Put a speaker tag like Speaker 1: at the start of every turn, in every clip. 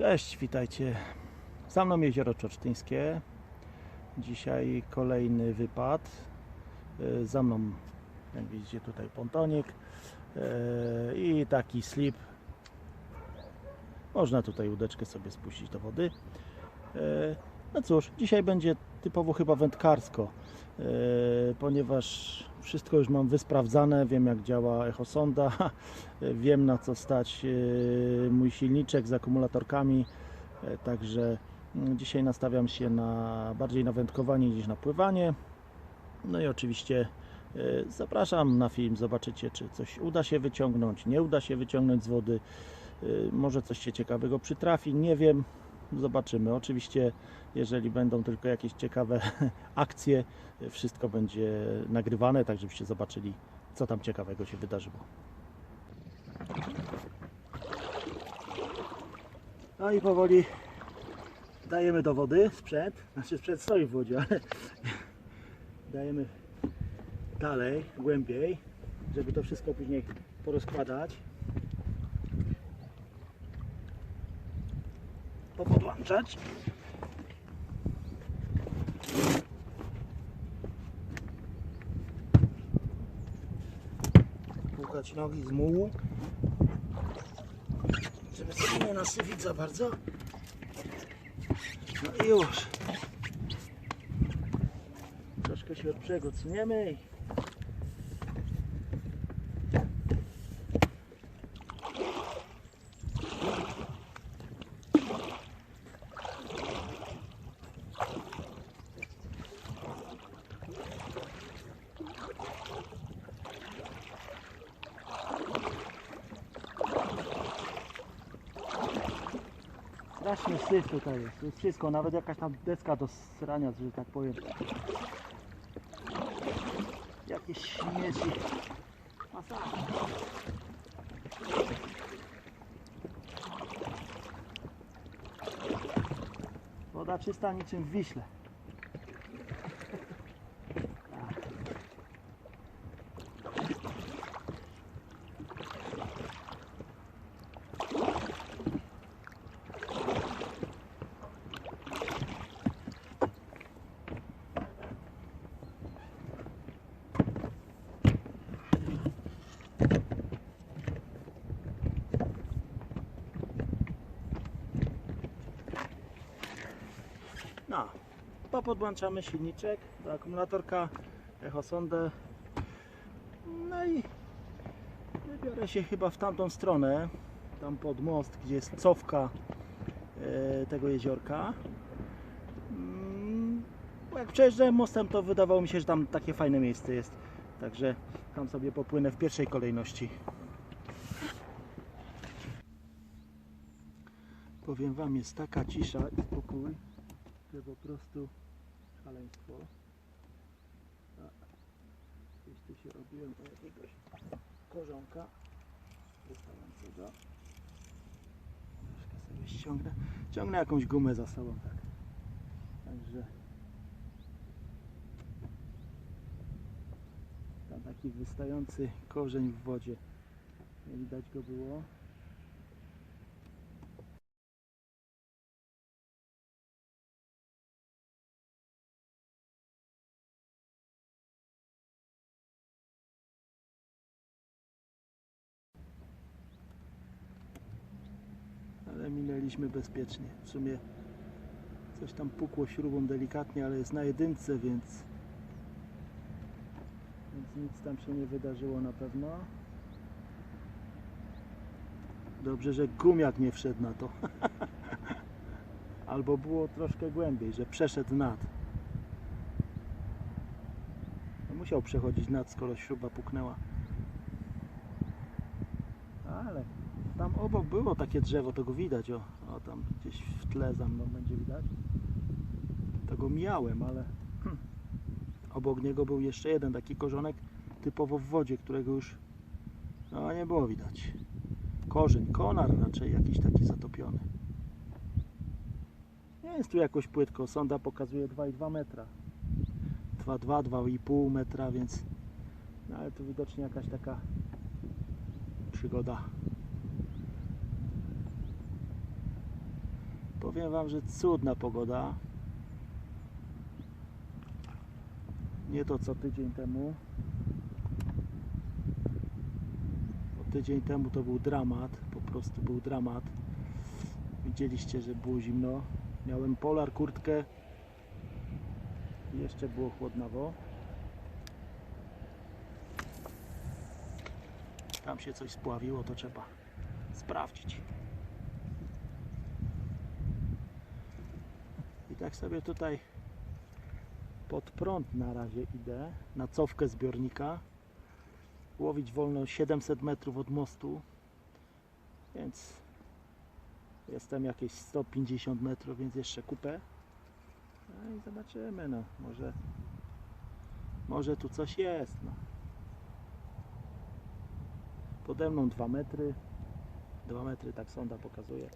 Speaker 1: Cześć, witajcie. Za mną jezioro Czocztyńskie. Dzisiaj kolejny wypad. E, Za mną, jak widzicie, tutaj pontonik e, i taki slip. Można tutaj łódeczkę sobie spuścić do wody. E, No cóż, dzisiaj będzie typowo chyba wędkarsko, ponieważ wszystko już mam wysprawdzane, wiem jak działa echosonda, wiem na co stać e, mój silniczek z akumulatorkami, e, także mm, dzisiaj nastawiam się na bardziej na wędkowanie niż na pływanie. No i oczywiście e, zapraszam na film, zobaczycie czy coś uda się wyciągnąć, nie uda się wyciągnąć z wody, może coś się ciekawego przytrafi, nie wiem, zobaczymy. Oczywiście jeżeli będą tylko jakieś ciekawe akcje, wszystko będzie nagrywane, tak żebyście zobaczyli co tam ciekawego się wydarzyło. No i powoli dajemy do wody sprzęt, znaczy sprzęt stoi w wodzie, ale dajemy dalej, głębiej, żeby to wszystko później porozkładać. Popodłączać. Płukać nogi z mułu żeby sobie nie nasywić za bardzo. No i już. Troszkę się od brzegu i straszny syf tutaj jest. Jest wszystko, nawet jakaś tam deska do srania, że tak powiem. Jakieś śmieci. Woda czysta niczym w Wiśle. No, popodłączamy silniczek do akumulatorka, echosondę. No i wybiorę się chyba w tamtą stronę, tam pod most, gdzie jest cofka e, tego jeziorka. Mm, jak przejeżdżałem mostem, to wydawało mi się, że tam takie fajne miejsce jest. Także tam sobie popłynę w pierwszej kolejności. Powiem Wam, jest taka cisza i spokój, że po prostu szaleństwo. A, Gdzieś tu się robiłem o jakiegoś korzonka wystającego. Troszkę sobie ściągnę. Ciągnę jakąś gumę za sobą, tak. Także tam taki wystający korzeń w wodzie. Nie widać go było. Minęliśmy bezpiecznie. W sumie coś tam pukło śrubą delikatnie, ale jest na jedynce, więc, więc nic tam się nie wydarzyło na pewno. Dobrze, że gumiak nie wszedł na to. Albo było troszkę głębiej, że przeszedł nad. No musiał przechodzić nad, skoro śruba puknęła. Ale tam obok było takie drzewo, to go widać, o, o tam gdzieś w tle za mną będzie widać. To go miałem, ale hm, obok niego był jeszcze jeden taki korzonek typowo w wodzie, którego już no, nie było widać. Korzeń, konar raczej jakiś taki zatopiony. Nie jest tu jakoś płytko, sonda pokazuje 2,2 metra. 2,2, 2,5 metra, więc no, ale tu widocznie jakaś taka przygoda Powiem Wam, że cudna pogoda. Nie to co tydzień temu. Bo tydzień temu to był dramat, po prostu był dramat. Widzieliście, że było zimno. Miałem polar, kurtkę jeszcze było chłodnawo. Tam się coś spławiło, to trzeba sprawdzić. Tak sobie tutaj pod prąd na razie idę, na cofkę zbiornika. Łowić wolno 700 metrów od mostu, więc jestem jakieś 150 metrów, więc jeszcze kupę. No i zobaczymy, no może, może tu coś jest. No. Pode mną 2 metry, 2 metry tak sonda pokazuje.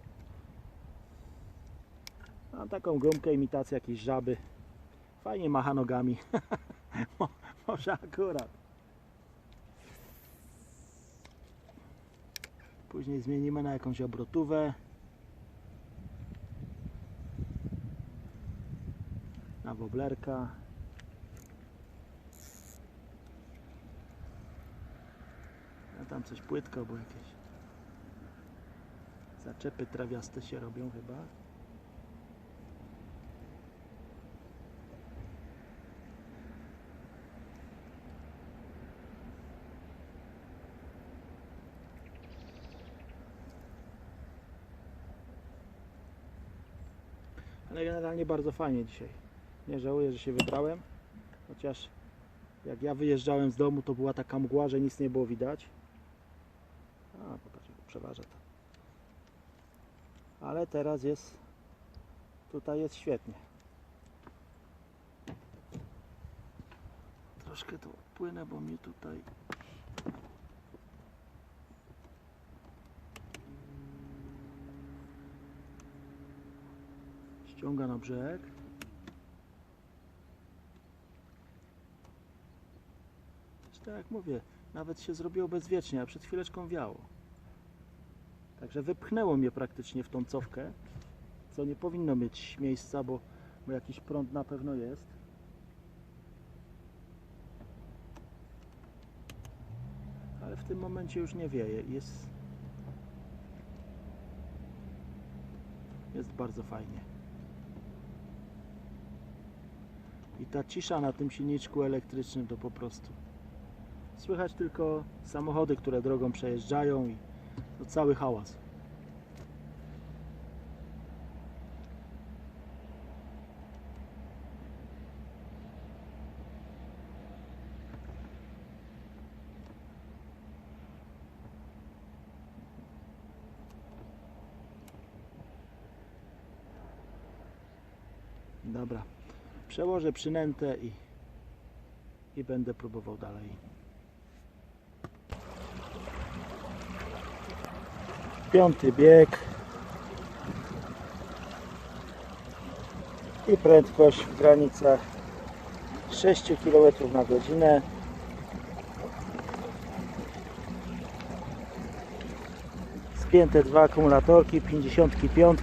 Speaker 1: Mam taką gumkę, imitację jakiejś żaby. Fajnie macha nogami. Mo- Może akurat. Później zmienimy na jakąś obrotówę. Na woblerka. A tam coś płytko, bo jakieś zaczepy trawiaste się robią chyba. Ale generalnie bardzo fajnie dzisiaj. Nie żałuję, że się wybrałem. Chociaż jak ja wyjeżdżałem z domu, to była taka mgła, że nic nie było widać. A, popatrz, przeważa to. Ale teraz jest, tutaj jest świetnie. Troszkę to płynę, bo mi tutaj ściąga na brzeg. Tak jak mówię, nawet się zrobiło bezwiecznie, a przed chwileczką wiało. Także wypchnęło mnie praktycznie w tą cofkę, co nie powinno mieć miejsca, bo, bo jakiś prąd na pewno jest. Ale w tym momencie już nie wieje. Jest, jest bardzo fajnie. I ta cisza na tym silniczku elektrycznym to po prostu. Słychać tylko samochody, które drogą przejeżdżają i to cały hałas. Dobra, przełożę przynętę i, i będę próbował dalej. Piąty bieg i prędkość w granicach 6 km na godzinę. Spięte dwa akumulatorki 55,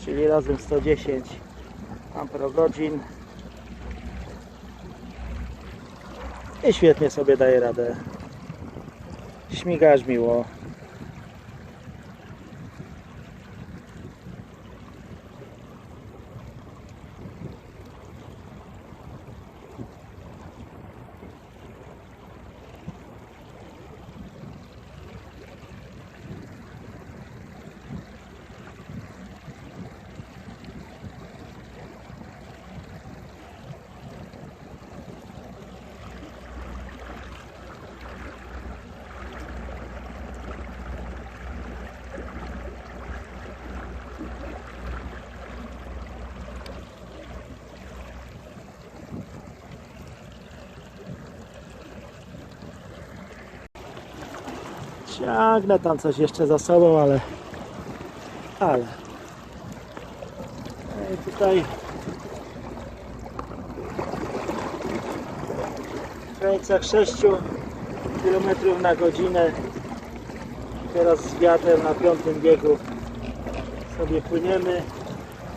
Speaker 1: czyli razem 110 amperogodzin i świetnie sobie daje radę. Śmigasz miło ciągnę tam coś jeszcze za sobą, ale ale No i tutaj w granicach 6 km na godzinę. Teraz z wiatrem na piątym biegu sobie płyniemy.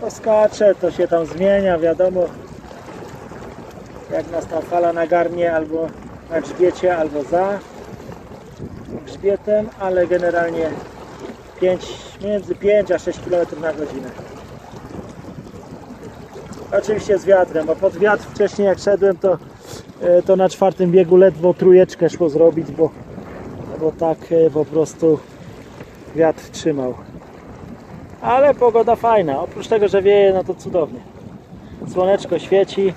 Speaker 1: To skacze, to się tam zmienia, wiadomo. Jak nas ta fala nagarnie albo na grzbiecie, albo za grzbietem, ale generalnie 5, między 5 a 6 km na godzinę. Oczywiście z wiatrem, bo pod wiatr wcześniej jak szedłem to, e, to na czwartym biegu ledwo trójeczkę szło zrobić, bo, bo tak e, po prostu wiatr trzymał. Ale pogoda fajna, oprócz tego, że wieje, no to cudownie. Słoneczko świeci.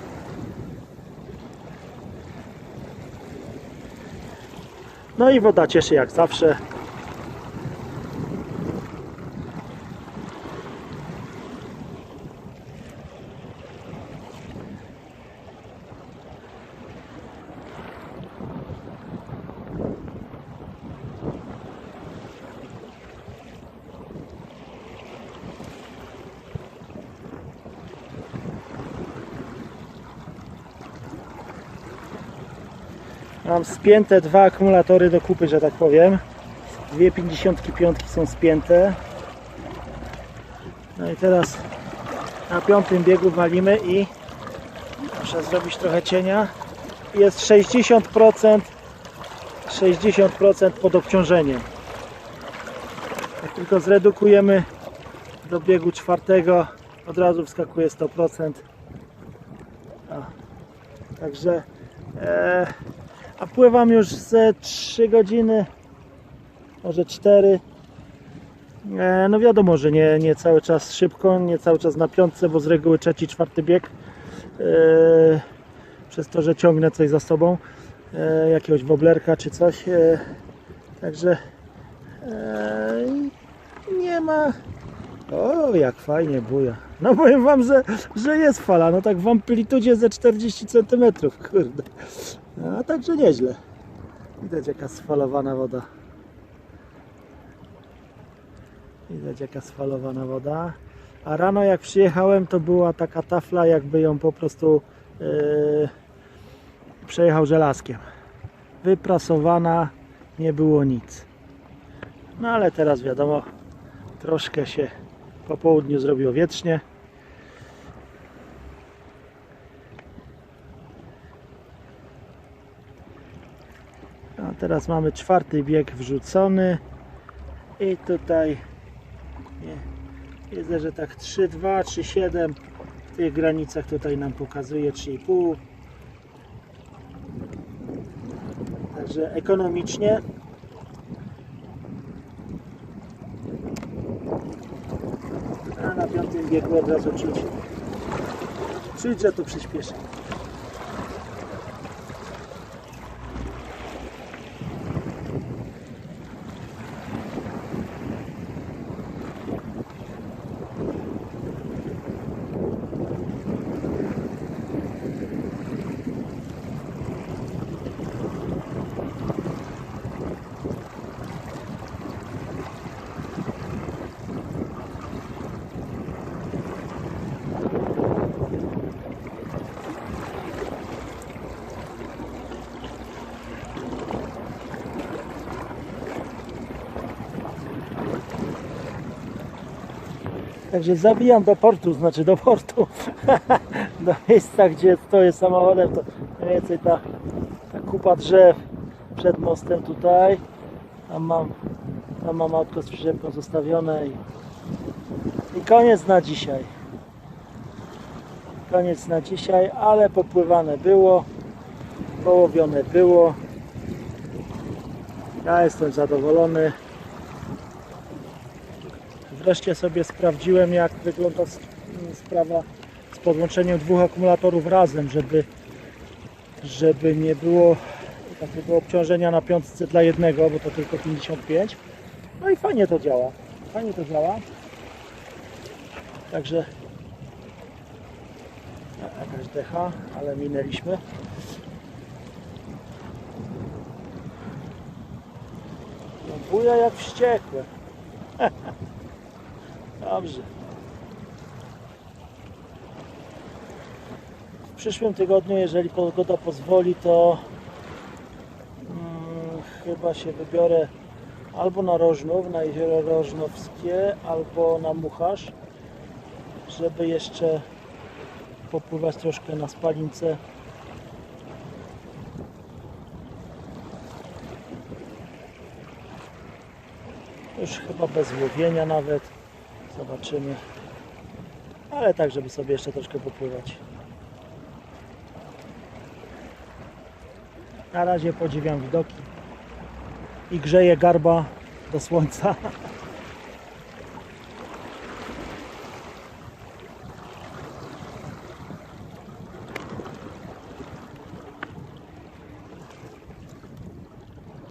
Speaker 1: No i woda cieszy jak zawsze. Mam spięte dwa akumulatory do kupy, że tak powiem. Dwie 55 są spięte. No i teraz na piątym biegu walimy i muszę zrobić trochę cienia. Jest 60% 60% pod obciążeniem. Jak tylko zredukujemy do biegu czwartego, od razu wskakuje 100%. O. Także e, a pływam już ze 3 godziny, może 4. E, no wiadomo, że nie, nie cały czas szybko, nie cały czas na piątce, bo z reguły trzeci, czwarty bieg. E, przez to, że ciągnę coś za sobą, e, jakiegoś woblerka czy coś. Także nie ma. O, jak fajnie buja. No powiem wam, że, że jest fala. No tak w amplitudzie ze 40 cm, kurde. No, a także nieźle. Widać jaka sfalowana woda. Widać jaka sfalowana woda. A rano jak przyjechałem to była taka tafla jakby ją po prostu yy, przejechał żelazkiem. Wyprasowana, nie było nic. No ale teraz wiadomo, troszkę się po południu zrobiło wietrznie. A teraz mamy czwarty bieg wrzucony i tutaj nie, widzę, że tak 3,2, 3,7 w tych granicach tutaj nam pokazuje 3,5 także ekonomicznie a biegu od razu czuć czuć, że to przyspieszy Także zabijam do portu, znaczy do portu, do miejsca, gdzie stoję samochodem, to mniej więcej ta, ta kupa drzew przed mostem tutaj. Tam mam, tam mam autko z przyczepką zostawione i, i koniec na dzisiaj. Koniec na dzisiaj, ale popływane było, połowione było. Ja jestem zadowolony. Wreszcie sobie sprawdziłem jak wygląda sprawa z podłączeniem dwóch akumulatorów razem, żeby, żeby nie było takiego obciążenia na piątce dla jednego, bo to tylko 55. No i fajnie to działa. Fajnie to działa. Także jakaś decha, ale minęliśmy. Buja jak wściekłe. Dobrze. W przyszłym tygodniu, jeżeli pogoda pozwoli, to mm, chyba się wybiorę albo na Rożnów, na jezioro Rożnowskie, albo na Muchasz, żeby jeszcze popływać troszkę na spalince. Już chyba bez łowienia nawet. Zobaczymy. Ale tak, żeby sobie jeszcze troszkę popływać. Na razie podziwiam widoki i grzeję garba do słońca.